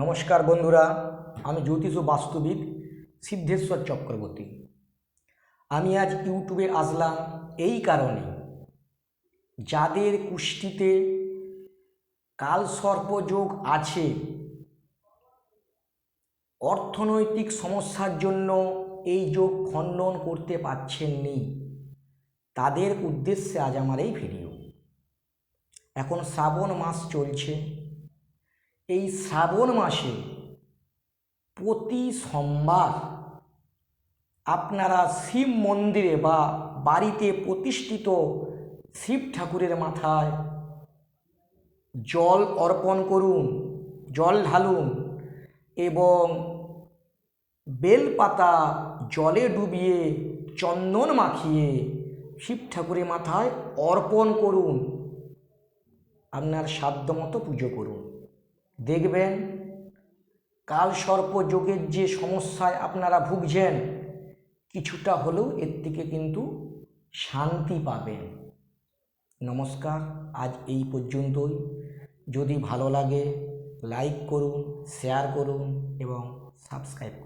নমস্কার বন্ধুরা, আমি জ্যোতিষ ও বাস্তুবিদ সিদ্ধেশ্বর চক্রবর্তী। আমি আজ ইউটিউবে আসলাম এই কারণে। যাদের কুষ্টিতে কাল কালসর্পযোগ আছে, অর্থনৈতিক সমস্যার জন্য এই যোগ খণ্ডন করতে পারছেননি। তাদের উদ্দেশ্যে আজ আমার এই ভিডিও। এখন শ্রাবণ মাস চলছে এই শ্রাবণ মাসে প্রতি সোমবার আপনারা শিব মন্দিরে বা বাড়িতে প্রতিষ্ঠিত শিব ঠাকুরের মাথায় জল অর্পণ করুন, জল ঢালুন এবং বেলপাতা জলে ডুবিয়ে চন্দন মাখিয়ে শিব ঠাকুরের মাথায় অর্পণ করুন। আপনার সাধ্যমতো পুজো করুন। দেখবেন কাল সর্প যোগের যে সমস্যায় আপনারা ভুগছেন, কিছুটা হলেও এর থেকে কিন্তু শান্তি পাবেন। নমস্কার, আজ এই পর্যন্তই। যদি ভালো লাগে লাইক করুন শেয়ার করুন এবং সাবস্ক্রাইব করুন।